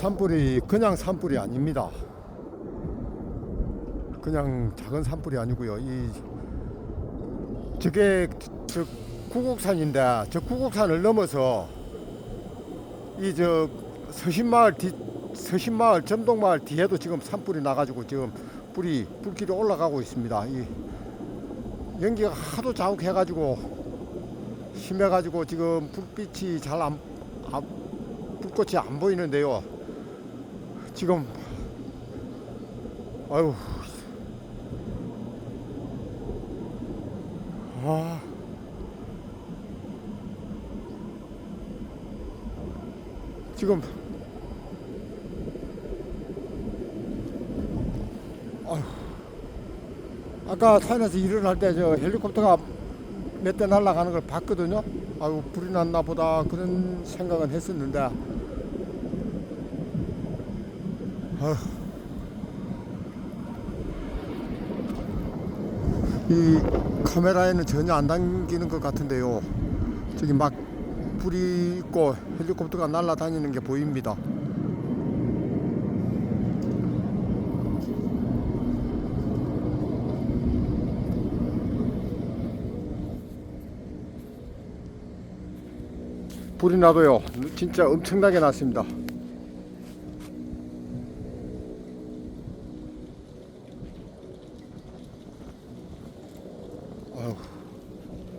산불이 그냥 산불이 아닙니다. 그냥 작은 산불이 아니고요. 이 저게 저 구곡산인데 저 구곡산을 넘어서 이 저 서신마을 뒤 서신마을 점동마을 뒤에도 지금 산불이 나가지고 지금 불이 불길이 올라가고 있습니다. 이 연기가 하도 자욱해가지고 심해가지고 지금 불빛이 잘안 불꽃이 안 보이는데요. 지금 아유 아 지금 아유 아까 산에서 일어날 때 저 헬리콥터가 몇 대 날아가는 걸 봤거든요. 아유 불이 났나 보다 그런 생각은 했었는데. 이 카메라에는 전혀 안 담기는 것 같은데요. 저기 막 불이 있고 헬리콥터가 날아다니는 게 보입니다. 불이 나도요. 진짜 엄청나게 났습니다. 아유,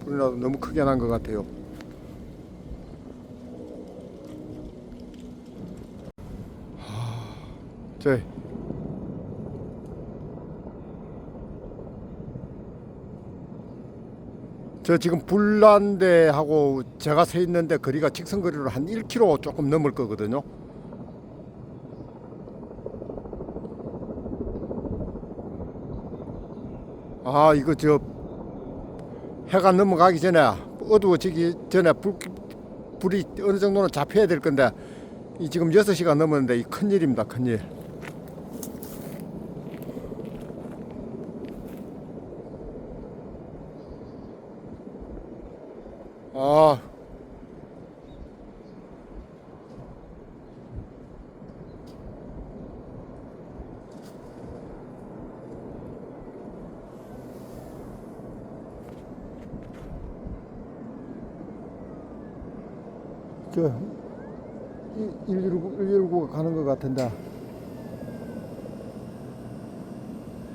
불이 나도 너무 크게 난 것 같아요. 하, 저저 지금 불난데하고 제가 서 있는데 거리가 직선 거리로 한 1km 조금 넘을 거거든요. 아 이거 저 해가 넘어가기 전에 어두워지기 전에 불, 불이 어느 정도는 잡혀야 될 건데 이 지금 6시가 넘었는데 이 큰일입니다 큰일. 아 저 119, 119가 가는 것 같은데.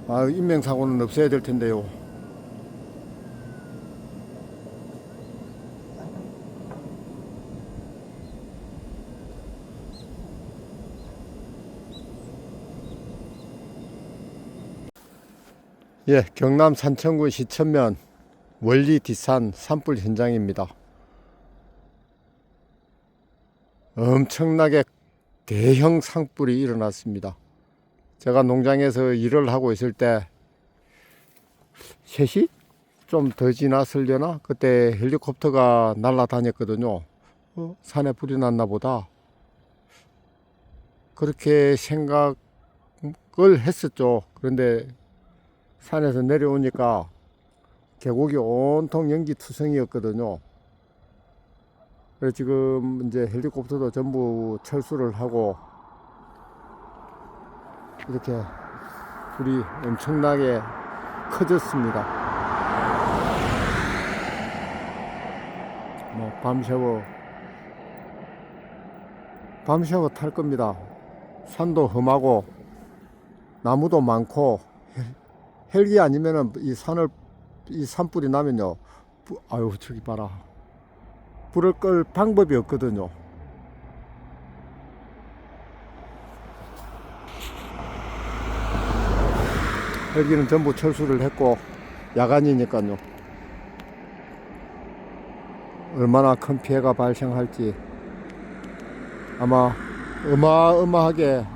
아 인명사고는 없어야 될 텐데요. 예 경남 산청군 시천면 원리 뒷산 산불 현장입니다 엄청나게 대형 산불이 일어났습니다. 제가 농장에서 일을 하고 있을 때 3시? 좀 더 지났으려나? 그때 헬리콥터가 날아다녔거든요. 어, 산에 불이 났나 보다. 그렇게 생각을 했었죠. 그런데 산에서 내려오니까 계곡이 온통 연기투성이었거든요. 그래서 지금 이제 헬리콥터도 전부 철수를 하고 이렇게 불이 엄청나게 커졌습니다. 뭐 밤새워 밤새워 탈 겁니다. 산도 험하고 나무도 많고 헬- 헬기 아니면은 이 산을 이 산불이 나면요. 부- 아유 저기 봐라. 불을 끌 방법이 없거든요. 헬기는 전부 철수를 했고 야간이니까요. 얼마나 큰 피해가 발생할지 아마 어마어마하게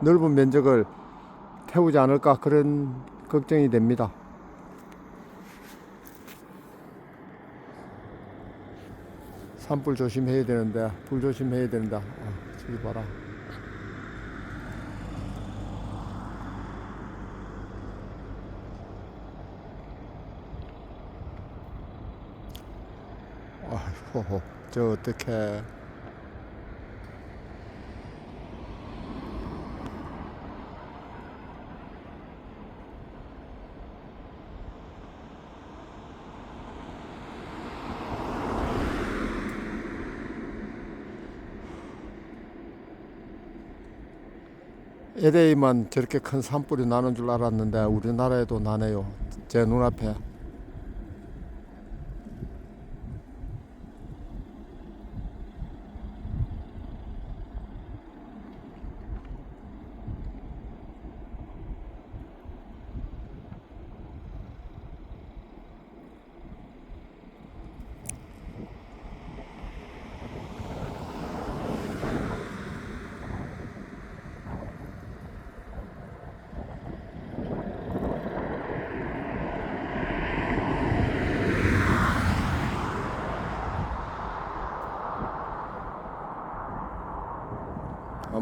넓은 면적을 태우지 않을까 그런 걱정이 됩니다. 산불 조심해야 되는데 불 조심해야 된다. 아, 저기 봐라. 아이고 저 어떻게 LA만 저렇게 큰 산불이 나는 줄 알았는데 우리나라에도 나네요. 제 눈앞에.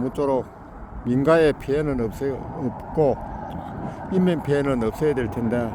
아무쪼록 민가의 피해는 없어요. 없고 인명 피해는 없어야 될 텐데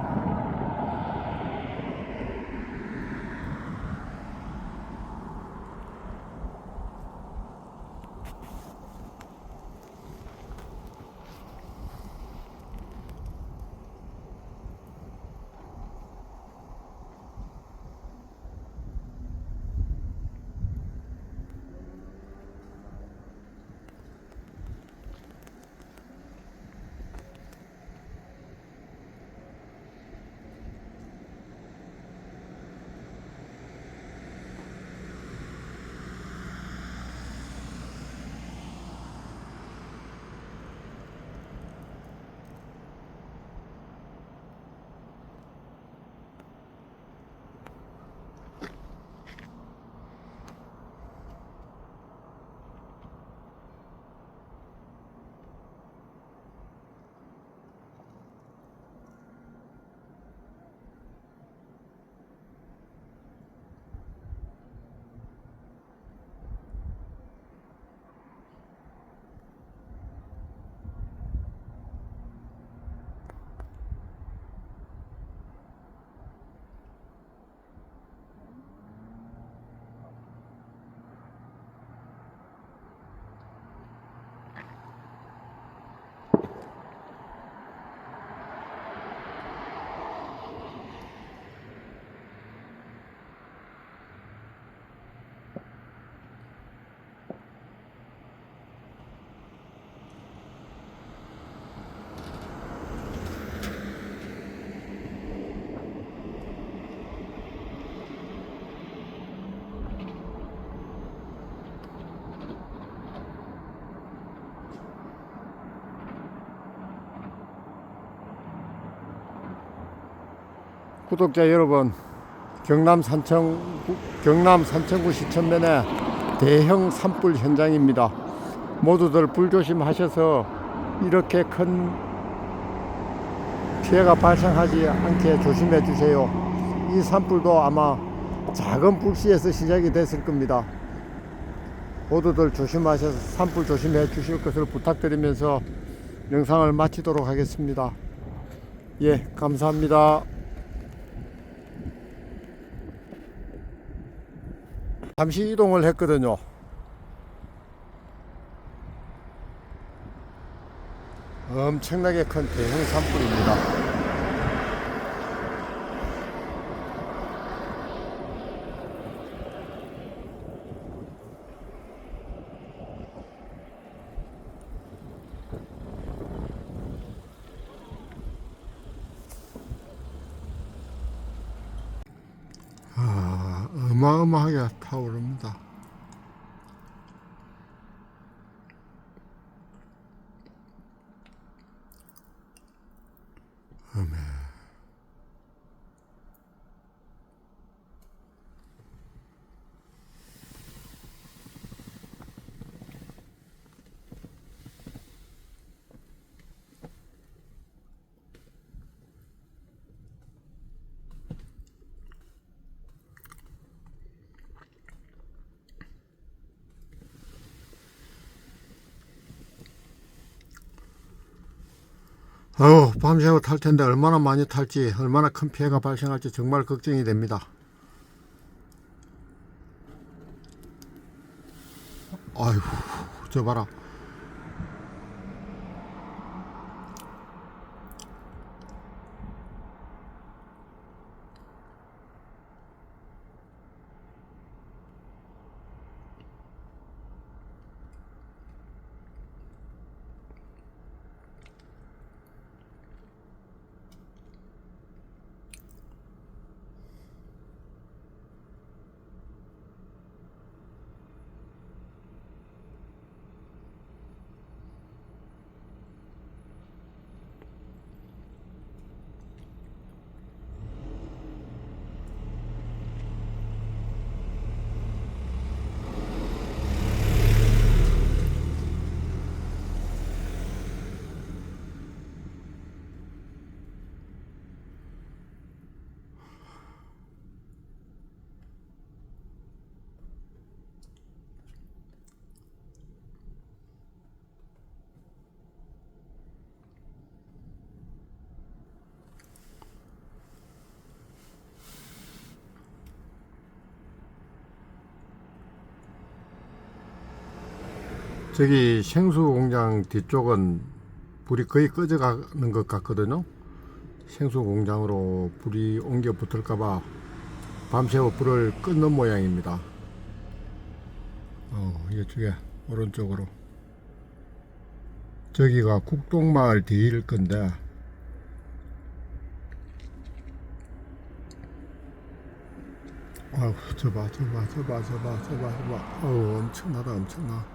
구독자 여러분, 경남 산청 경남 산청구 시천면의 대형 산불 현장입니다. 모두들 불조심하셔서 이렇게 큰 피해가 발생하지 않게 조심해 주세요. 이 산불도 아마 작은 불씨에서 시작이 됐을 겁니다. 모두들 조심하셔서 산불 조심해 주실 것을 부탁드리면서 영상을 마치도록 하겠습니다. 예, 감사합니다. 잠시 이동을 했거든요. 엄청나게 큰 대형 산불입니다. 아, 어마어마하게 타오릅니다. 아우 밤새고 탈 텐데 얼마나 많이 탈지 얼마나 큰 피해가 발생할지 정말 걱정이 됩니다. 아휴 저 봐라 저기 생수 공장 뒤쪽은 불이 거의 꺼져가는 것 같거든요. 생수 공장으로 불이 옮겨 붙을까봐 밤새워 불을 끊는 모양입니다. 어, 이쪽에 오른쪽으로. 저기가 국동마을 뒤일 건데, 아우, 저봐, 저봐, 저봐, 저봐, 저봐, 저봐. 어우, 엄청나다, 엄청나.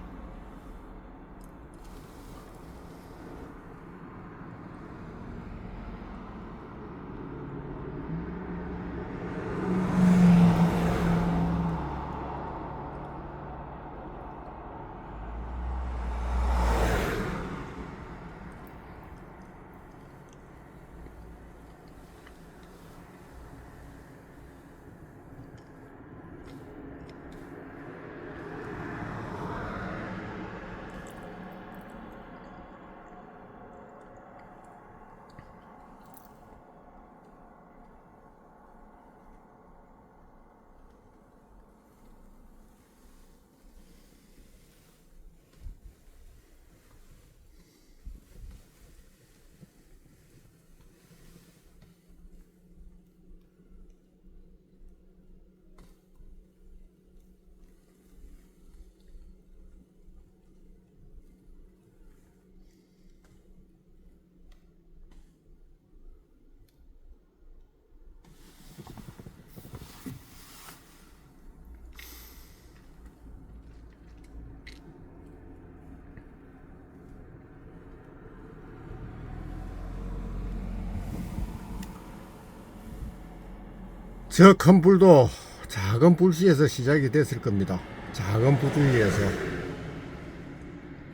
저 큰 불도 작은 불씨에서 시작이 됐을 겁니다. 작은 부주의에서.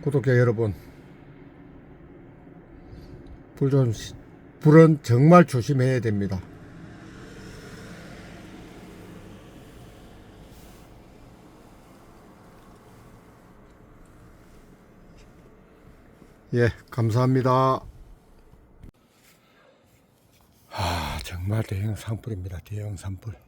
구독자 여러분, 불 좀, 시- 불은 정말 조심해야 됩니다. 예, 감사합니다. 아, 정말 대형 산불입니다. 대형 산불.